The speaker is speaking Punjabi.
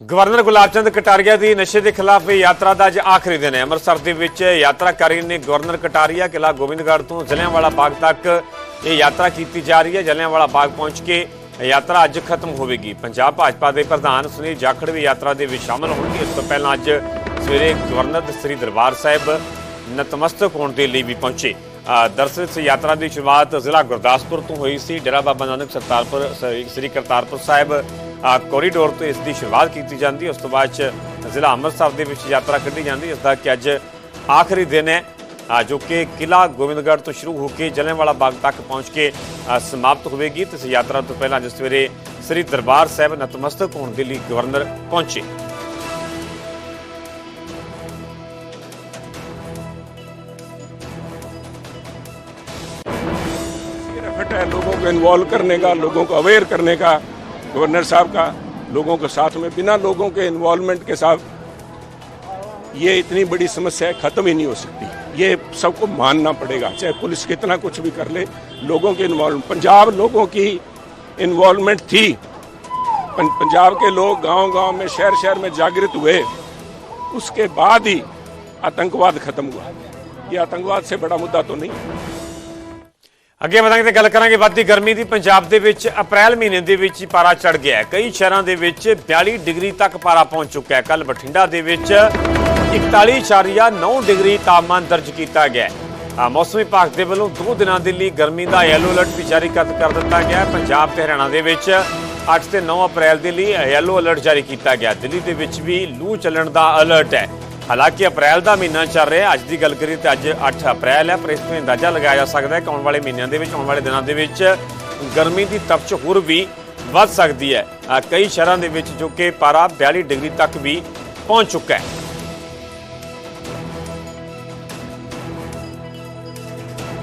ਗਵਰਨਰ ਗੁਲਾਬ ਚੰਦ ਕਟਾਰੀਆ ਦੀ ਨਸ਼ੇ ਦੇ ਖਿਲਾਫ ਯਾਤਰਾ ਦਾ ਅੱਜ ਆਖਰੀ ਦਿਨ ਹੈ। ਅੰਮ੍ਰਿਤਸਰ ਦੇ ਵਿੱਚ ਯਾਤਰਾਕਾਰੀ ਨੇ ਗਵਰਨਰ ਕਟਾਰੀਆ। ਕਿਲਾ ਗੋਬਿੰਦਗੜ੍ਹ ਤੋਂ ਜਲਿਆਂਵਾਲਾ ਬਾਗ ਤੱਕ ਇਹ ਯਾਤਰਾ ਕੀਤੀ ਜਾ ਰਹੀ ਹੈ। ਜਲਿਆਂਵਾਲਾ ਬਾਗ ਪਹੁੰਚ ਕੇ ਯਾਤਰਾ ਅੱਜ ਖਤਮ ਹੋਵੇਗੀ। ਪੰਜਾਬ ਭਾਜਪਾ ਦੇ ਪ੍ਰਧਾਨ ਸੁਨੀਲ ਜਾਖੜ ਵੀ ਯਾਤਰਾ ਦੇ ਵਿੱਚ ਸ਼ਾਮਲ ਹੋਣਗੇ। ਇਸ ਤੋਂ ਪਹਿਲਾਂ ਅੱਜ ਸਵੇਰੇ ਗਵਰਨਰ ਸ੍ਰੀ ਦਰਬਾਰ ਸਾਹਿਬ ਨਤਮਸਤਕ ਹੋਣ ਦੇ ਲਈ ਵੀ ਪਹੁੰਚੇ। ਅ, ਦਰਅਸਲ ਇਸ ਯਾਤਰਾ ਦੀ ਸ਼ੁਰੂਆਤ ਜ਼ਿਲ੍ਹਾ ਗੁਰਦਾਸਪੁਰ ਤੋਂ ਹੋਈ ਸੀ। ਡੇਰਾ ਬਾਬਾ ਨਾਨਕ ਸਰਤਾਰਪੁਰ ਸ੍ਰੀ ਕਰਤਾਰਪੁਰ ਸਾਹਿਬ ਕੋਰੀਡੋਰ ਤੋਂ ਇਸ ਦੀ ਸ਼ੁਰੂਆਤ ਕੀਤੀ ਜਾਂਦੀ ਹੈ ਉਸ ਤੋਂ ਬਾਅਦ 'ਚ ਜ਼ਿਲ੍ਹਾ ਅੰਮ੍ਰਿਤਸਰ ਦੇ ਵਿੱਚ ਯਾਤਰਾ ਕੱਢੀ ਜਾਂਦੀ ਹੈ ਇਸ ਦਾ ਕਿ ਅੱਜ ਆਖਰੀ ਦਿਨ ਹੈ ਅ, ਜੋ ਕਿ ਕਿਲਾ ਗੋਬਿੰਦਗੜ੍ਹ ਤੋਂ ਸ਼ੁਰੂ ਹੋ ਕੇ ਜਲਿਆਂਵਾਲਾ ਬਾਗ ਤੱਕ ਪਹੁੰਚ ਕੇ ਅ, ਸਮਾਪਤ ਹੋਵੇਗੀ ਤੇ ਇਸ ਯਾਤਰਾ ਤੋਂ ਪਹਿਲਾਂ ਅੱਜ ਸਵੇਰੇ ਸ੍ਰੀ ਦਰਬਾਰ ਸਾਹਿਬ ਨਤਮਸਤਕ ਹੋਣ ਦੇ ਲਈ ਗਵਰਨਰ ਪਹੁੰਚੇ एफर्ट है लोगों को इन्वॉल्व करने का लोगों को अवेयर करने का गवर्नर साहब का, लोगों के साथ में, बिना लोगों के इन्वॉल्वमेंट के साथ, ये इतनी बड़ी समस्या खत्म ही नहीं हो सकती। ये सबको मानना पड़ेगा, चाहे पुलिस कितना कुछ भी कर ले, लोगों के इन्वॉल्व पंजाब लोगों की इन्वॉल्वमेंट थी। पंजाब के लोग गांव-गांव में शहर शहर में जागृत हुए। उसके बाद ही आतंकवाद खत्म हुआ। ये आतंकवाद से बड़ा मुद्दा तो नहीं। ਅੱਗੇ ਵਧਾਂਗੇ ਤੇ ਗੱਲ ਕਰਾਂਗੇ ਵੱਧਦੀ ਗਰਮੀ ਦੀ। ਪੰਜਾਬ ਦੇ ਵਿੱਚ ਅਪ੍ਰੈਲ ਮਹੀਨੇ ਦੇ ਵਿੱਚ ਹੀ ਪਾਰਾ ਚੜ ਗਿਆ ਹੈ। ਕਈ ਸ਼ਹਿਰਾਂ ਦੇ ਵਿੱਚ 42 ਡਿਗਰੀ ਤੱਕ ਪਾਰਾ ਪਹੁੰਚ ਚੁੱਕਾ ਹੈ। ਕੱਲ ਬਠਿੰਡਾ ਦੇ ਵਿੱਚ 41.9 ਡਿਗਰੀ ਤਾਪਮਾਨ ਦਰਜ ਕੀਤਾ ਗਿਆ ਹੈ। ਮੌਸਮ ਵਿਭਾਗ ਦੇ ਵੱਲੋਂ ਦੋ ਦਿਨਾਂ ਦੇ ਲਈ ਗਰਮੀ ਦਾ ਯੈਲੋ ਅਲਰਟ ਵੀ ਜਾਰੀ ਕਰ ਕਰ ਦਿੱਤਾ ਗਿਆ ਹੈ। ਪੰਜਾਬ ਤੇ ਹਰਿਆਣਾ ਦੇ ਵਿੱਚ 8 ਤੇ 9 ਅਪ੍ਰੈਲ ਦੇ ਲਈ ਯੈਲੋ ਅਲਰਟ ਜਾਰੀ ਕੀਤਾ ਗਿਆ ਦਿੱਲੀ ਦੇ ਵਿੱਚ ਵੀ ਲੂ ਚੱਲਣ ਦਾ ਅਲਰਟ ਹੈ। ਹਾਲਾਂਕਿ ਅਪ੍ਰੈਲ ਦਾ ਮਹੀਨਾ ਚੱਲ ਰਿਹਾ, ਅੱਜ ਦੀ ਗੱਲ ਕਰੀਏ ਤਾਂ ਅੱਜ 8 ਅਪ੍ਰੈਲ ਹੈ, ਪਰ ਇਸ ਤੋਂ ਅੰਦਾਜ਼ਾ ਲਗਾਇਆ ਜਾ ਸਕਦਾ ਹੈ ਕਿ ਆਉਣ ਵਾਲੇ ਮਹੀਨਿਆਂ ਦੇ ਵਿੱਚ, ਆਉਣ ਵਾਲੇ ਦਿਨਾਂ ਦੇ ਵਿੱਚ ਗਰਮੀ ਦੀ ਤਪਸ਼ ਹੋਰ ਵੀ ਵੱਧ ਸਕਦੀ ਹੈ। ਕਈ ਸ਼ਹਿਰਾਂ ਦੇ ਵਿੱਚ ਜੋ ਕਿ ਪਾਰਾ 42 ਡਿਗਰੀ ਤੱਕ ਵੀ ਪਹੁੰਚ ਚੁੱਕਾ ਹੈ।